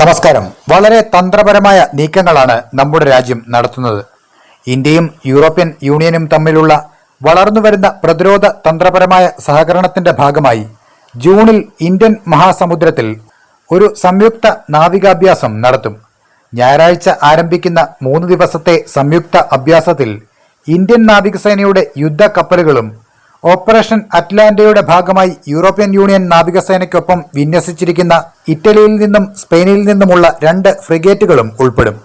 നമസ്കാരം. വളരെ തന്ത്രപരമായ നീക്കങ്ങളാണ് നമ്മുടെ രാജ്യം നടത്തുന്നത്. ഇന്ത്യയും യൂറോപ്യൻ യൂണിയനും തമ്മിലുള്ള വളർന്നുവരുന്ന പ്രതിരോധ തന്ത്രപരമായ സഹകരണത്തിന്റെ ഭാഗമായി ജൂണിൽ ഇന്ത്യൻ മഹാസമുദ്രത്തിൽ ഒരു സംയുക്ത നാവികാഭ്യാസം നടത്തും. ഞായറാഴ്ച ആരംഭിക്കുന്ന മൂന്ന് ദിവസത്തെ സംയുക്ത അഭ്യാസത്തിൽ ഇന്ത്യൻ നാവികസേനയുടെ യുദ്ധ കപ്പലുകളും ഓപ്പറേഷൻ അറ്റ്ലാന്റയുടെ ഭാഗമായി യൂറോപ്യൻ യൂണിയൻ നാവികസേനയ്ക്കൊപ്പം വിന്യസിച്ചിരിക്കുന്ന ഇറ്റലിയിൽ നിന്നും സ്പെയിനിൽ നിന്നുമുള്ള രണ്ട് ഫ്രിഗേറ്റുകളും ഉൾപ്പെടും.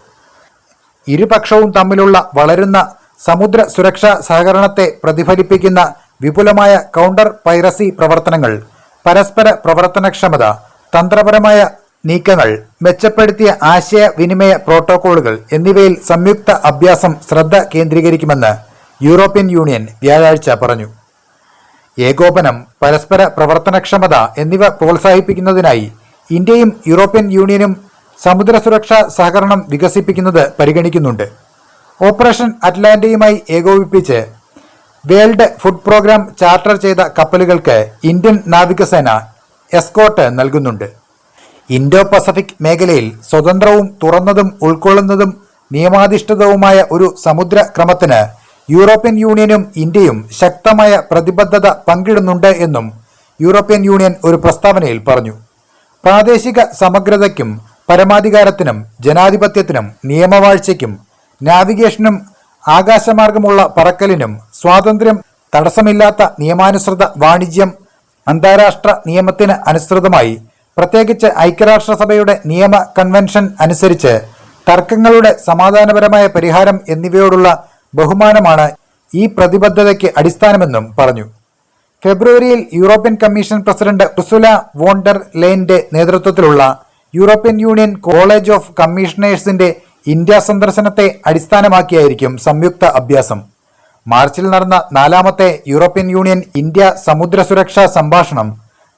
ഇരുപക്ഷവും തമ്മിലുള്ള വളരുന്ന സമുദ്ര സുരക്ഷാ സഹകരണത്തെ പ്രതിഫലിപ്പിക്കുന്ന വിപുലമായ കൗണ്ടർ പൈറസി പ്രവർത്തനങ്ങൾ പരസ്പര പ്രവർത്തനക്ഷമത തന്ത്രപരമായ നീക്കങ്ങൾ മെച്ചപ്പെടുത്തിയ ആശയവിനിമയ പ്രോട്ടോക്കോളുകൾ എന്നിവയിൽ സംയുക്ത അഭ്യാസം ശ്രദ്ധ കേന്ദ്രീകരിക്കുമെന്ന് യൂറോപ്യൻ യൂണിയൻ വ്യാഴാഴ്ച പറഞ്ഞു. ഏകോപനം പരസ്പര പ്രവർത്തനക്ഷമത എന്നിവ പ്രോത്സാഹിപ്പിക്കുന്നതിനായി ഇന്ത്യയും യൂറോപ്യൻ യൂണിയനും സമുദ്ര സുരക്ഷാ സഹകരണം വികസിപ്പിക്കുന്നത് പരിഗണിക്കുന്നുണ്ട്. ഓപ്പറേഷൻ അറ്റ്ലാന്റയുമായി ഏകോപിപ്പിച്ച് വേൾഡ് ഫുഡ് പ്രോഗ്രാം ചാർട്ടർ ചെയ്ത കപ്പലുകൾക്ക് ഇന്ത്യൻ നാവികസേന എസ്കോട്ട് നൽകുന്നുണ്ട്. ഇൻഡോ പസഫിക് മേഖലയിൽ സ്വതന്ത്രവും തുറന്നതും ഉൾക്കൊള്ളുന്നതും നിയമാധിഷ്ഠിതവുമായ ഒരു സമുദ്ര ക്രമത്തിന് യൂറോപ്യൻ യൂണിയനും ഇന്ത്യയും ശക്തമായ പ്രതിബദ്ധത പങ്കിടുന്നുണ്ട് എന്നും യൂറോപ്യൻ യൂണിയൻ ഒരു പ്രസ്താവനയിൽ പറഞ്ഞു. പ്രാദേശിക സമഗ്രതയ്ക്കും പരമാധികാരത്തിനും ജനാധിപത്യത്തിനും നിയമവാഴ്ചയ്ക്കും നാവിഗേഷനും ആകാശമാർഗമുള്ള പറക്കലിനും സ്വാതന്ത്ര്യം തടസ്സമില്ലാത്ത നിയമാനുസൃത വാണിജ്യം അന്താരാഷ്ട്ര നിയമത്തിന് അനുസൃതമായി പ്രത്യേകിച്ച് ഐക്യരാഷ്ട്രസഭയുടെ നിയമ കൺവെൻഷൻ അനുസരിച്ച് തർക്കങ്ങളുടെ സമാധാനപരമായ പരിഹാരം എന്നിവയോടുള്ള ബഹുമാനമാണ് ഈ പ്രതിബദ്ധതയ്ക്ക് അടിസ്ഥാനമെന്നും പറഞ്ഞു. ഫെബ്രുവരിയിൽ European commission president Ursula von der ലൈന്റെ നേതൃത്വത്തിലുള്ള യൂറോപ്യൻ യൂണിയൻ കോളേജ് ഓഫ് കമ്മീഷണേഴ്സിന്റെ ഇന്ത്യ സന്ദർശനത്തെ അടിസ്ഥാനമാക്കിയായിരിക്കും സംയുക്ത അഭ്യാസം. മാർച്ചിൽ നടന്ന നാലാമത്തെ യൂറോപ്യൻ യൂണിയൻ ഇന്ത്യ സമുദ്ര സുരക്ഷാ സംഭാഷണം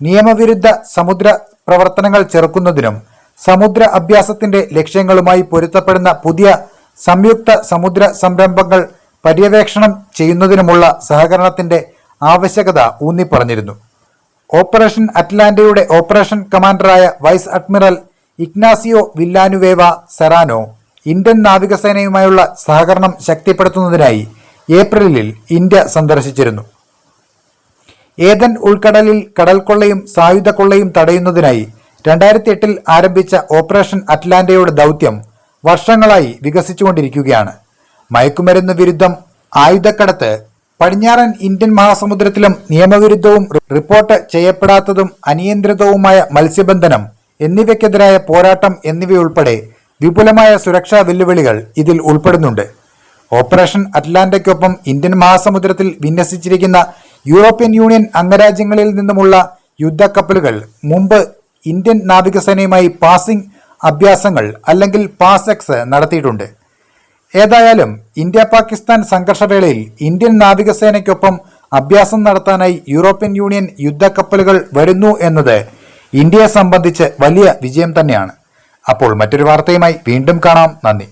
നിയമവിരുദ്ധ സമുദ്ര പ്രവർത്തനങ്ങൾ ചെറുക്കുന്നതിനും സമുദ്ര അഭ്യാസത്തിന്റെ ലക്ഷ്യങ്ങളുമായി പൊരുത്തപ്പെടുന്ന പുതിയ സംയുക്ത സമുദ്ര സംരംഭങ്ങൾ പര്യവേക്ഷണം ചെയ്യുന്നതിനുമുള്ള സഹകരണത്തിന്റെ ആവശ്യകത ഊന്നിപ്പറഞ്ഞിരുന്നു. ഓപ്പറേഷൻ അറ്റ്ലാന്റയുടെ operation കമാൻഡറായ vice admiral Ignacio Villanueva Serrano Indian നാവികസേനയുമായുള്ള സഹകരണം ശക്തിപ്പെടുത്തുന്നതിനായി ഏപ്രിലിൽ ഇന്ത്യ സന്ദർശിച്ചിരുന്നു. ഏതൻ ഉൾക്കടലിൽ കടൽക്കൊള്ളയും സായുധ കൊള്ളയും തടയുന്നതിനായി രണ്ടായിരത്തി എട്ടിൽ ആരംഭിച്ച ഓപ്പറേഷൻ അറ്റ്ലാന്റയുടെ ദൗത്യം വർഷങ്ങളായി വികസിച്ചുകൊണ്ടിരിക്കുകയാണ്. മയക്കുമരുന്ന് വിരുദ്ധം ആയുധക്കടത്ത് പടിഞ്ഞാറൻ ഇന്ത്യൻ മഹാസമുദ്രത്തിലും നിയമവിരുദ്ധവും റിപ്പോർട്ട് ചെയ്യപ്പെടാത്തതും അനിയന്ത്രിതവുമായ മത്സ്യബന്ധനം എന്നിവയ്ക്കെതിരായ പോരാട്ടം എന്നിവയുൾപ്പെടെ വിപുലമായ സുരക്ഷാ വെല്ലുവിളികൾ ഇതിൽ ഉൾപ്പെടുന്നുണ്ട്. ഓപ്പറേഷൻ അറ്റ്ലാന്റയ്ക്കൊപ്പം ഇന്ത്യൻ മഹാസമുദ്രത്തിൽ വിന്യസിച്ചിരിക്കുന്ന യൂറോപ്യൻ യൂണിയൻ അംഗരാജ്യങ്ങളിൽ നിന്നുമുള്ള യുദ്ധക്കപ്പലുകൾ മുമ്പ് ഇന്ത്യൻ നാവികസേനയുമായി പാസിംഗ് അഭ്യാസങ്ങൾ അല്ലെങ്കിൽ പാസെക്സ് നടത്തിയിട്ടുണ്ട്. ഏതായാലും ഇന്ത്യ പാകിസ്ഥാൻ സംഘർഷവേളയിൽ ഇന്ത്യൻ നാവികസേനയ്ക്കൊപ്പം അഭ്യാസം നടത്താനായി യൂറോപ്യൻ യൂണിയൻ യുദ്ധക്കപ്പലുകൾ വരുന്നു എന്നത് ഇന്ത്യയെ സംബന്ധിച്ച് വലിയ വിജയം തന്നെയാണ്. അപ്പോൾ മറ്റൊരു വാർത്തയുമായി വീണ്ടും കാണാം. നന്ദി.